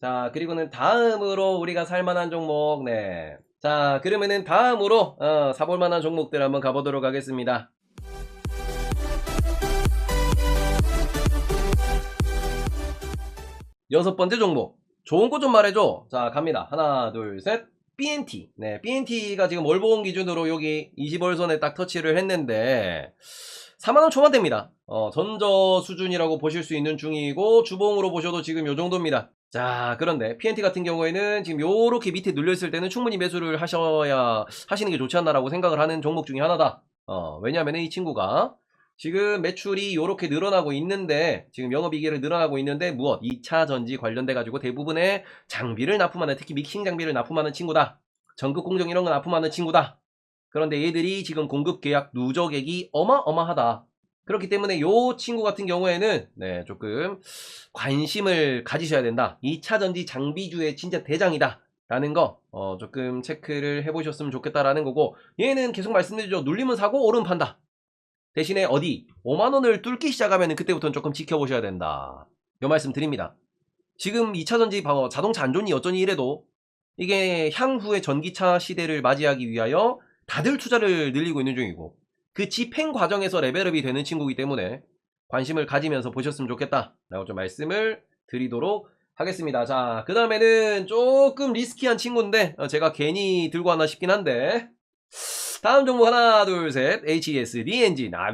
자, 그리고는 다음으로 우리가 살만한 종목, 네. 자, 그러면은 다음으로, 어, 사볼만한 종목들 한번 가보도록 하겠습니다. 여섯 번째 종목. 좋은 거 좀 말해줘. 자, 갑니다. 하나, 둘, 셋. BNT. 네, BNT가 지금 월봉 기준으로 여기 20월선에 딱 터치를 했는데, 4만원 초반대입니다. 어, 전저 수준이라고 보실 수 있는 중이고, 주봉으로 보셔도 지금 요 정도입니다. 자, 그런데 PNT 같은 경우에는 지금 요렇게 밑에 눌려있을 때는 충분히 매수를 하셔야, 하시는 게 좋지 않나라고 생각을 하는 종목 중에 하나다. 어, 왜냐하면 이 친구가 지금 매출이 요렇게 늘어나고 있는데, 지금 영업이익이 늘어나고 있는데, 무엇? 2차 전지 관련돼 가지고 대부분의 장비를 납품하는, 특히 믹싱 장비를 납품하는 친구다. 전극 공정 이런 거 납품하는 친구다. 그런데 얘들이 지금 공급 계약 누적액이 어마어마하다. 그렇기 때문에 요 친구 같은 경우에는 네, 조금 관심을 가지셔야 된다. 2차 전지 장비주의 진짜 대장이다. 라는 거, 어, 조금 체크를 해보셨으면 좋겠다라는 거고, 얘는 계속 말씀드리죠. 눌리면 사고, 오른 판다. 대신에 어디, 5만원을 뚫기 시작하면 그때부터는 조금 지켜보셔야 된다. 요 말씀 드립니다. 지금 2차 전지 봐, 자동차 안 좋니 어쩌니 이래도, 이게 향후의 전기차 시대를 맞이하기 위하여 다들 투자를 늘리고 있는 중이고 그 집행 과정에서 레벨업이 되는 친구이기 때문에 관심을 가지면서 보셨으면 좋겠다. 라고 좀 말씀을 드리도록 하겠습니다. 자 그 다음에는 조금 리스키한 친구인데 어, 제가 괜히 들고 왔나 싶긴 한데. 다음 종목 하나 둘 셋. HESD 엔진 아,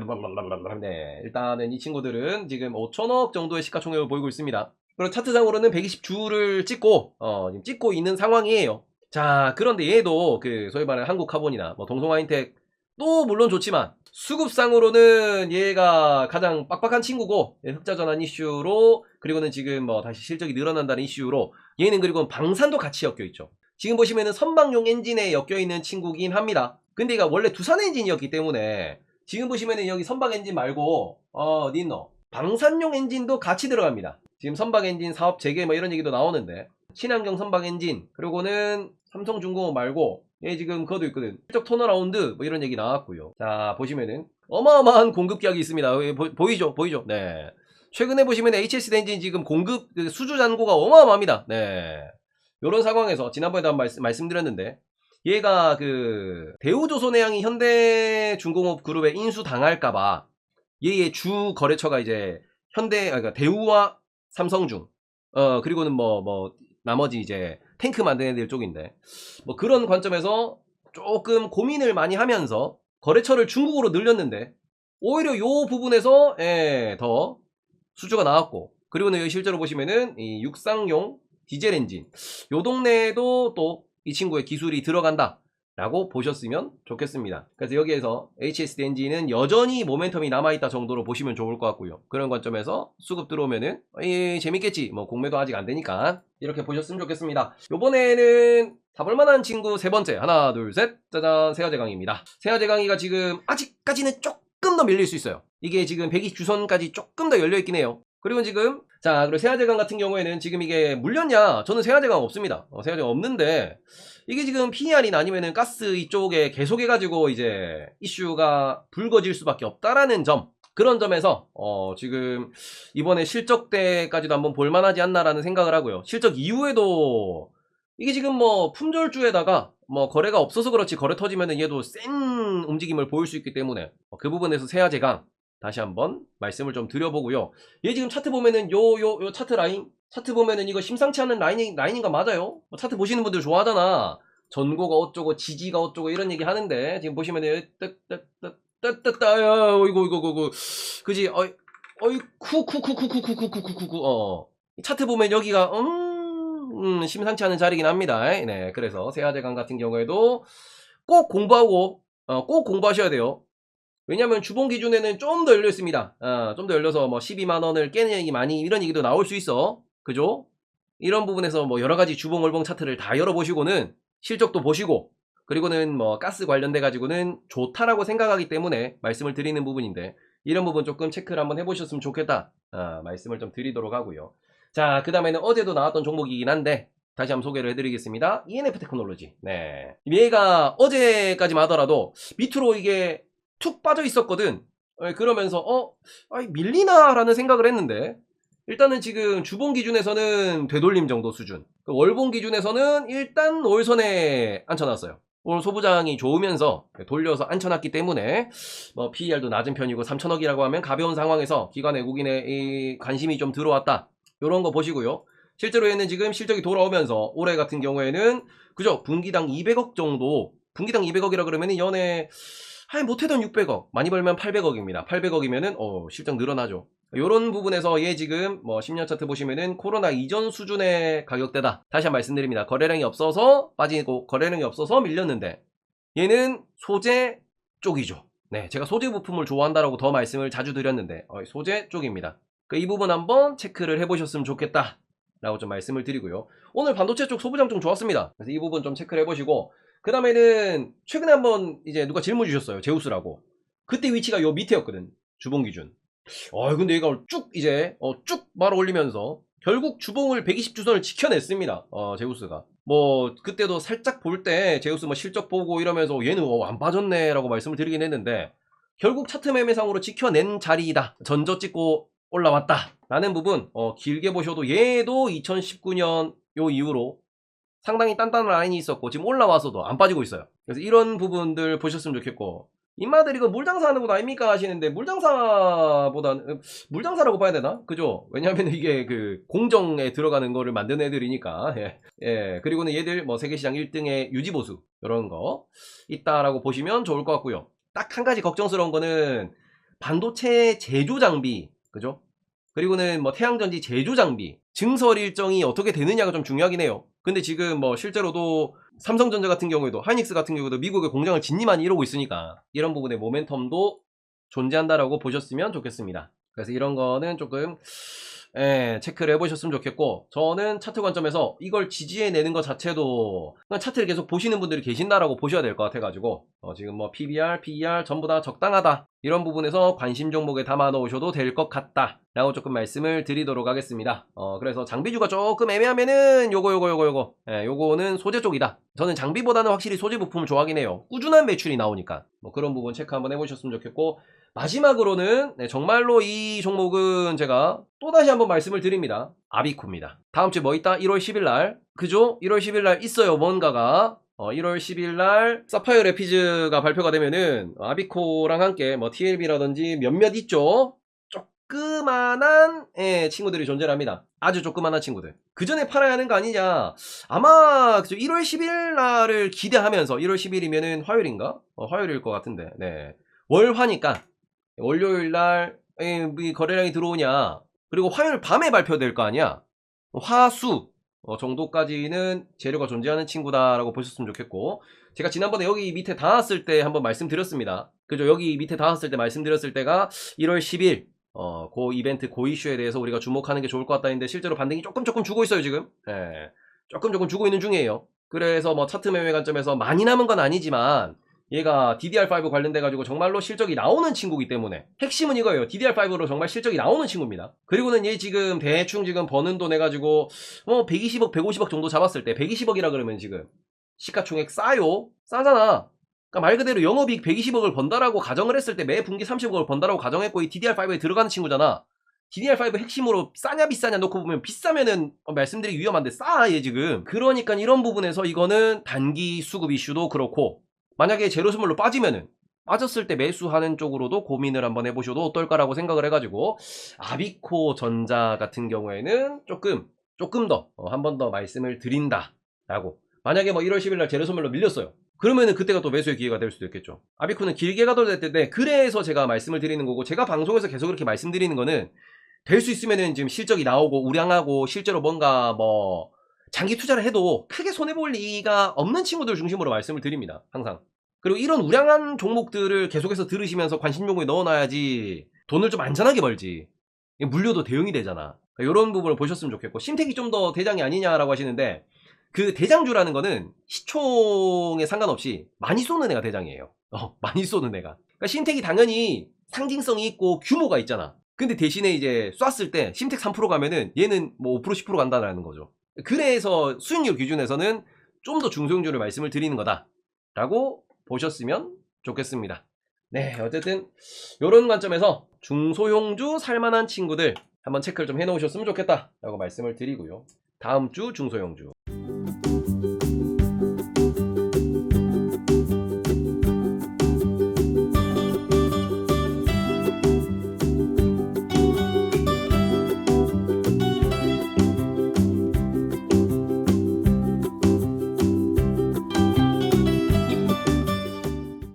네. 일단은 이 친구들은 지금 5천억 정도의 시가총액을 보이고 있습니다. 그리고 차트상으로는 120주를 찍고 어, 지금 찍고 있는 상황이에요. 자, 그런데 얘도 그 소위 말하는 한국 카본이나 뭐 동성화인텍 또 물론 좋지만 수급상으로는 얘가 가장 빡빡한 친구고 예, 흑자 전환 이슈로 그리고는 지금 뭐 다시 실적이 늘어난다는 이슈로 얘는 그리고 방산도 같이 엮여 있죠. 지금 보시면은 선박용 엔진에 엮여 있는 친구긴 합니다. 근데 얘가 원래 두산 엔진이었기 때문에 지금 보시면은 여기 선박 엔진 말고 어 있노? 방산용 엔진도 같이 들어갑니다. 지금 선박 엔진 사업 재개 뭐 이런 얘기도 나오는데 친환경 선박 엔진 그리고는 삼성중공업 말고 얘 지금 그것도 있거든. 실적 턴어라운드 뭐 이런 얘기 나왔고요. 자 보시면은 어마어마한 공급 계약이 있습니다. 예, 보, 보이죠? 보이죠? 네. 최근에 보시면 HS 엔진 지금 공급 그 수주 잔고가 어마어마합니다. 네. 요런 상황에서 지난번에도 한 말씀, 말씀드렸는데 얘가 그 대우조선해양이 현대중공업 그룹에 인수 당할까봐 얘의 주 거래처가 이제 현대 아 그러니까 대우와 삼성중 어 그리고는 뭐뭐 나머지 이제 탱크 만드는 애들 쪽인데. 뭐 그런 관점에서 조금 고민을 많이 하면서 거래처를 중국으로 늘렸는데 오히려 요 부분에서 예, 더 수주가 나왔고. 그리고는 여기 실제로 보시면은 이 육상용 디젤 엔진. 요 동네에도 또 이 친구의 기술이 들어간다 라고 보셨으면 좋겠습니다. 그래서 여기에서 HSD 엔진은 여전히 모멘텀이 남아있다 정도로 보시면 좋을 것 같고요. 그런 관점에서 수급 들어오면은 에 재밌겠지. 뭐 공매도 아직 안 되니까 이렇게 보셨으면 좋겠습니다. 요번에는 잡을 만한 친구 세 번째 하나 둘 셋 짜잔. 세아제 강의가 지금 아직까지는 조금 더 밀릴 수 있어요. 이게 지금 120 주선까지 조금 더 열려있긴 해요. 그리고 지금 자 그리고 세아제강 같은 경우에는 지금 이게 물렸냐 저는 세아제강 없습니다 어, 세아제강 없는데 이게 지금 PR이나 아니면은 가스 이쪽에 계속해가지고 이제 이슈가 불거질 수밖에 없다라는 점 그런 점에서 어 지금 이번에 실적 때까지도 한번 볼만하지 않나라는 생각을 하고요. 실적 이후에도 이게 지금 뭐 품절주에다가 뭐 거래가 없어서 그렇지 거래 터지면은 얘도 센 움직임을 보일 수 있기 때문에 어, 그 부분에서 세아제강 다시 한번 말씀을 좀 드려보고요. 얘 지금 차트 보면은 요, 요, 요 차트 라인, 차트 보면은 이거 심상치 않은 라인, 라인인 거 맞아요? 뭐 차트 보시는 분들 좋아하잖아. 전고가 어쩌고, 지지가 어쩌고 이런 얘기 하는데, 지금 보시면은, 따따따따따따, 이거, 이거, 이거, 그지, 어이, 어이, 쿠, 쿠, 쿠, 쿠, 쿠, 쿠, 쿠, 쿠, 쿠, 쿠, 쿠, 어. 차트 보면 여기가, 음, 음, 심상치 않은 자리긴 합니다. 네, 그래서 세아제강 같은 경우에도 꼭 공부하고, 어, 꼭 공부하셔야 돼요. 왜냐면 주봉 기준에는 좀 더 열려 있습니다. 어, 좀더 열려서 뭐 12만 원을 깨는 얘기 많이 이런 얘기도 나올 수 있어. 그죠? 이런 부분에서 뭐 여러 가지 주봉 월봉 차트를 다 열어보시고는 실적도 보시고 그리고는 뭐 가스 관련돼 가지고는 좋다라고 생각하기 때문에 말씀을 드리는 부분인데 이런 부분 조금 체크를 한번 해보셨으면 좋겠다 어, 말씀을 좀 드리도록 하고요. 자, 그 다음에는 어제도 나왔던 종목이긴 한데 다시 한번 소개를 해드리겠습니다. ENF 테크놀로지. 네. 얘가 어제까지만 하더라도 밑으로 이게 툭 빠져 있었거든. 예, 그러면서 어, 아이 밀리나라는 생각을 했는데 일단은 지금 주봉 기준에서는 되돌림 정도 수준. 그 월봉 기준에서는 일단 월선에 앉혀놨어요. 오늘 소부장이 좋으면서 돌려서 앉혀놨기 때문에 뭐 PER도 낮은 편이고 3천억이라고 하면 가벼운 상황에서 기관 외국인의 이 관심이 좀 들어왔다. 이런 거 보시고요. 실제로 얘는 지금 실적이 돌아오면서 올해 같은 경우에는 그죠 분기당 200억 정도 분기당 200억이라 그러면 연에 한 못해도 600억 많이 벌면 800억입니다. 800억이면은 어 실적 늘어나죠. 요런 부분에서 얘 지금 뭐 10년 차트 보시면은 코로나 이전 수준의 가격대다. 다시 한 번 말씀드립니다. 거래량이 없어서 빠지고 거래량이 없어서 밀렸는데 얘는 소재 쪽이죠. 네, 제가 소재 부품을 좋아한다라고 더 말씀을 자주 드렸는데 어, 소재 쪽입니다. 그 이 부분 한번 체크를 해보셨으면 좋겠다. 라고 좀 말씀을 드리고요. 오늘 반도체 쪽 소부장 좀 좋았습니다. 그래서 이 부분 좀 체크를 해보시고 그 다음에는 최근에 한번 이제 누가 질문 주셨어요. 제우스라고. 그때 위치가 요 밑에였거든. 주봉 기준. 어 근데 얘가 쭉 이제 어, 쭉 말아 올리면서 결국 주봉을 120주선을 지켜냈습니다. 어 제우스가. 뭐 그때도 살짝 볼 때 제우스 뭐 실적 보고 이러면서 얘는 어, 안 빠졌네라고 말씀을 드리긴 했는데 결국 차트 매매상으로 지켜낸 자리이다. 전저 찍고 올라왔다. 라는 부분 어, 길게 보셔도 얘도 2019년 요 이후로 상당히 단단한 라인이 있었고 지금 올라와서도 안 빠지고 있어요. 그래서 이런 부분들 보셨으면 좋겠고 인마들 이거 물장사하는 것 아닙니까 하시는데 물장사보다는 물장사라고 봐야 되나? 그죠? 왜냐하면 이게 그 공정에 들어가는 거를 만드는 애들이니까 예, 예. 그리고는 얘들 뭐 세계시장 1등의 유지보수 이런 거 있다라고 보시면 좋을 것 같고요. 딱 한 가지 걱정스러운 거는 반도체 제조 장비 그죠? 그리고는 뭐 태양전지 제조 장비 증설 일정이 어떻게 되느냐가 좀 중요하긴 해요. 근데 지금 뭐 실제로도 삼성전자 같은 경우에도 하이닉스 같은 경우도 미국의 공장을 진입하니 이러고 있으니까 이런 부분의 모멘텀도 존재한다라고 보셨으면 좋겠습니다. 그래서 이런 거는 조금 예, 체크를 해보셨으면 좋겠고 저는 차트 관점에서 이걸 지지해내는 것 자체도 차트를 계속 보시는 분들이 계신다라고 보셔야 될 것 같아가지고 어, 지금 뭐 PBR, PER 전부 다 적당하다. 이런 부분에서 관심 종목에 담아 넣으셔도 될 것 같다 라고 조금 말씀을 드리도록 하겠습니다. 어, 그래서 장비주가 조금 애매하면은 요거 요거 요거 요거. 예, 요거는 소재 쪽이다. 저는 장비보다는 확실히 소재 부품을 좋아하긴 해요. 꾸준한 매출이 나오니까. 뭐 그런 부분 체크 한번 해보셨으면 좋겠고 마지막으로는 네, 정말로 이 종목은 제가 또다시 한번 말씀을 드립니다. 아비코입니다. 다음 주에 뭐 있다? 1월 10일 날. 그죠? 1월 10일 날 있어요. 뭔가가. 어, 1월 10일 날 사파이어 레피즈가 발표가 되면은 아비코랑 함께 뭐 TLB라든지 몇몇 있죠. 조그만한 예, 친구들이 존재합니다. 아주 조그만한 친구들. 그 전에 팔아야 하는 거 아니냐? 아마 그죠? 1월 10일 날을 기대하면서 1월 10일이면은 화요일인가? 어, 화요일일 것 같은데. 네. 월화니까 월요일 날이 거래량이 들어오냐? 그리고 화요일 밤에 발표될 거 아니야? 화수 어, 정도까지는 재료가 존재하는 친구다라고 보셨으면 좋겠고 제가 지난번에 여기 밑에 닿았을 때 한번 말씀드렸습니다. 그죠? 여기 밑에 닿았을 때 말씀드렸을 때가 1월 10일 어, 그 이벤트 고 이슈에 대해서 우리가 주목하는 게 좋을 것 같다 했는데 실제로 반등이 조금 조금 주고 있어요 지금. 예, 조금 조금 주고 있는 중이에요. 그래서 뭐 차트 매매 관점에서 많이 남은 건 아니지만 얘가 DDR5 관련돼 가지고 정말로 실적이 나오는 친구기 때문에 핵심은 이거예요. DDR5로 정말 실적이 나오는 친구입니다. 그리고는 얘 지금 대충 지금 버는 돈 해가지고 뭐 120억, 150억 정도 잡았을 때 120억이라 그러면 지금 시가총액 싸요? 싸잖아. 그러니까 말 그대로 영업이익 120억을 번다라고 가정을 했을 때 매 분기 30억을 번다라고 가정했고 이 DDR5에 들어가는 친구잖아. DDR5 핵심으로 싸냐 비싸냐 놓고 보면 비싸면은 어, 말씀드리기 위험한데 싸 얘 지금. 그러니까 이런 부분에서 이거는 단기 수급 이슈도 그렇고 만약에 제로스몰로 빠지면은 빠졌을 때 매수하는 쪽으로도 고민을 한번 해보셔도 어떨까라고 생각을 해가지고 아비코 전자 같은 경우에는 조금 조금 더 한 번 더 말씀을 드린다라고. 만약에 뭐 1월 10일 날 제로스몰로 밀렸어요. 그러면은 그때가 또 매수의 기회가 될 수도 있겠죠. 아비코는 길게 가도 될 텐데 그래서 제가 말씀을 드리는 거고 제가 방송에서 계속 그렇게 말씀드리는 거는 될 수 있으면은 지금 실적이 나오고 우량하고 실제로 뭔가 뭐 장기 투자를 해도 크게 손해볼 리가 없는 친구들 중심으로 말씀을 드립니다. 항상. 그리고 이런 우량한 종목들을 계속해서 들으시면서 관심 종목에 넣어놔야지 돈을 좀 안전하게 벌지. 물려도 대응이 되잖아. 이런 그러니까 부분을 보셨으면 좋겠고 신택이 좀 더 대장이 아니냐라고 하시는데 그 대장주라는 거는 시총에 상관없이 많이 쏘는 애가 대장이에요. 어, 많이 쏘는 애가. 그러니까 신택이 당연히 상징성이 있고 규모가 있잖아. 근데 대신에 이제 쐈을 때 심택 3% 가면은 얘는 뭐 5% 10% 간다라는 거죠. 그래서 수익률 기준에서는 좀 더 중소형주를 말씀을 드리는 거다. 라고 보셨으면 좋겠습니다. 네, 어쨌든 이런 관점에서 중소형주 살만한 친구들 한번 체크를 좀 해놓으셨으면 좋겠다 라고 말씀을 드리고요 다음 주 중소형주